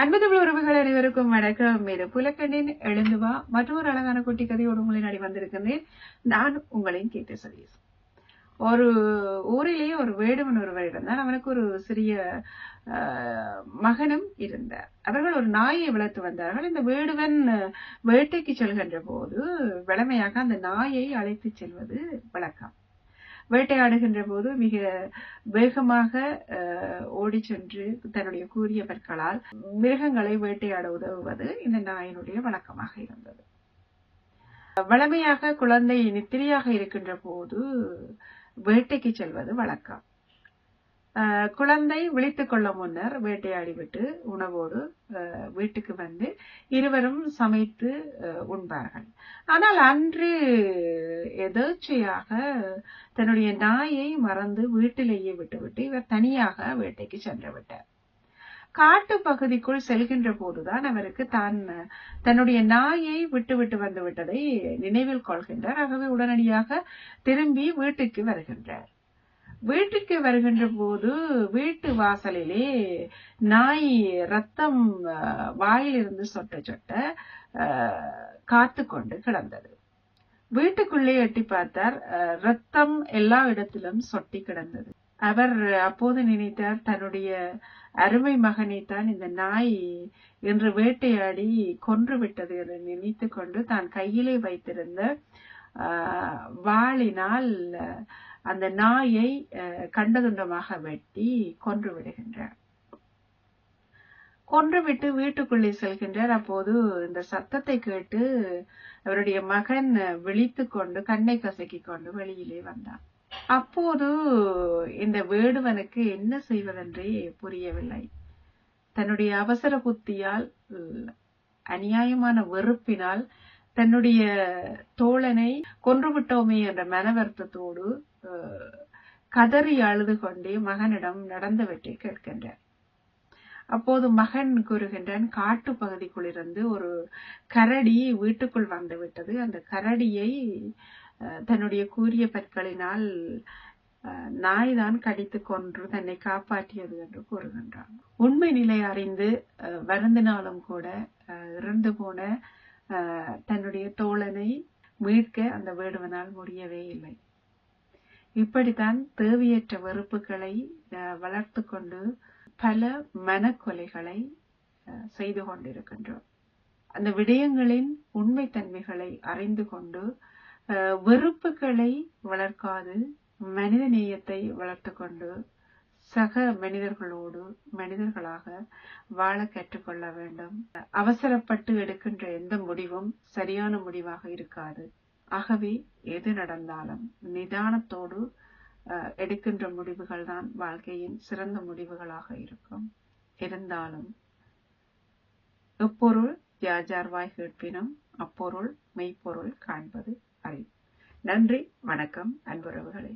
அன்பு தமிழ் உறவுகள் அனைவருக்கும் வணக்கம். இது புலக்கண்ணின் எழுந்துவா மற்றொரு அழகான குட்டி கதையோடு உங்களை நாடி வந்திருக்கின்றேன். நான் உங்களையும் கேட்டு சதீஷ். ஒரு ஊரிலேயே ஒரு வேடுவன் ஒருவர் இருந்தார். அவனுக்கு ஒரு சிறிய மகனும் இருந்தார். அவர்கள் ஒரு நாயை வளர்த்து வந்தார்கள். இந்த வேடுவன் வேட்டைக்கு செல்கின்ற போது வழமையாக அந்த நாயை அழைத்து செல்வது வழக்கம். வேட்டையாடுகின்ற போது மிக வேகமாக ஓடி சென்று தன்னுடைய கூரிய பற்களால் மிருகங்களை வேட்டையாட உதவுவது இந்த நாயினுடைய வழக்கமாக இருந்தது. வளமையாக குழந்தை நித்திரையாக இருக்கின்ற போது வேட்டைக்கு செல்வது வழக்கம். குழந்தை விழித்துக் கொள்ள முன்னர் வேட்டையாடிவிட்டு உணவோடு அஹ், வீட்டுக்கு வந்து இருவரும் சமைத்து உண்பார்கள். ஆனால் அன்று எதேச்சையாக தன்னுடைய நாயை மறந்து வீட்டிலேயே விட்டுவிட்டு இவர் தனியாக வேட்டைக்கு சென்று விட்டார் காட்டு பகுதிக்குள் செல்கின்ற போதுதான் அவருக்கு தான் தன்னுடைய நாயை விட்டுவிட்டு வந்து விட்டதை நினைவில் கொள்கின்றார். ஆகவே உடனடியாக திரும்பி வீட்டுக்கு வருகின்றார். வீட்டுக்கு வருகின்ற போது வீட்டு வாசலிலே நாய் ரத்தம் வாயிலிருந்து சொட்ட சொட்ட காத்து கொண்டு கிடந்தது. வீட்டுக்குள்ளே எட்டி பார்த்தார் அஹ், ரத்தம் எல்லா இடத்திலும் சொட்டி கிடந்தது. அவர் அப்போது நினைத்தார் தன்னுடைய அருமை மகனைத்தான் இந்த நாய் என்று வேட்டையாடி கொன்று விட்டது என்று நினைத்து கொண்டு தான் கையிலே வைத்திருந்த வாளினால் அந்த நாயை அஹ், கண்டதுண்டமாக வெட்டி கொன்று விடுகின்றார். கொன்றுவிட்டு வீட்டுக்குள்ளே செல்கின்றார். அப்போது இந்த சத்தத்தை கேட்டு அவருடைய மகன் விழித்து கொண்டு கண்ணை கசக்கி கொண்டு வெளியிலே வந்தான் அப்போது இந்த வேடுவனுக்கு என்ன செய்வதென்றே புரியவில்லை. தன்னுடைய அவசர புத்தியால் அநியாயமான வெறுப்பினால் தன்னுடைய தோழனை கொன்றுவிட்டோமே என்ற மனவர்த்தத்தோடு கதறி அழுது கொண்டே மகனிடம் நடந்தவற்றை கேட்கின்றார். அப்போது மகன் கூறுகின்றான் காட்டு பகுதிக்குள்ளிருந்து ஒரு கரடி வீட்டுக்குள் வந்து விட்டது. அந்த கரடியை அஹ், தன்னுடைய கூரிய பற்களினால் அஹ், நாய்தான் கடித்து கொன்று தன்னை காப்பாற்றியது என்று கூறுகின்றான். உண்மை நிலை அறிந்து அஹ், வருந்தினாலும் கூட அஹ், இறந்து போன அஹ், தன்னுடைய தோழனை மீட்க அந்த வேடுவனால் முடியவே இல்லை. இப்படித்தான் தேவையற்ற வெறுப்புகளை அஹ், வளர்த்து கொண்டு பல மனக்கொலைகளை செய்து கொண்டிருக்கின்றோம். அந்த விடயங்களின் உண்மைத்தன்மைகளை அறிந்து கொண்டு வெறுப்புகளை வளர்க்காது மனித நேயத்தை வளர்த்து கொண்டு சக மனிதர்களோடு மனிதர்களாக வாழ கற்றுக்கொள்ள வேண்டும். அவசரப்பட்டு எடுக்கின்ற எந்த முடிவும் சரியான முடிவாக இருக்காது. ஆகவே எது நடந்தாலும் நிதானத்தோடு எடுக்கின்ற முடிவுகள் தான் வாழ்க்கையின் சிறந்த முடிவுகளாக இருக்கும். இருந்தாலும் எப்பொருள் யாஜார்வாய் கேட்பினும் அப்பொருள் மெய்ப்பொருள் காண்பது அறிவு. நன்றி வணக்கம் அன்புறவுகளே.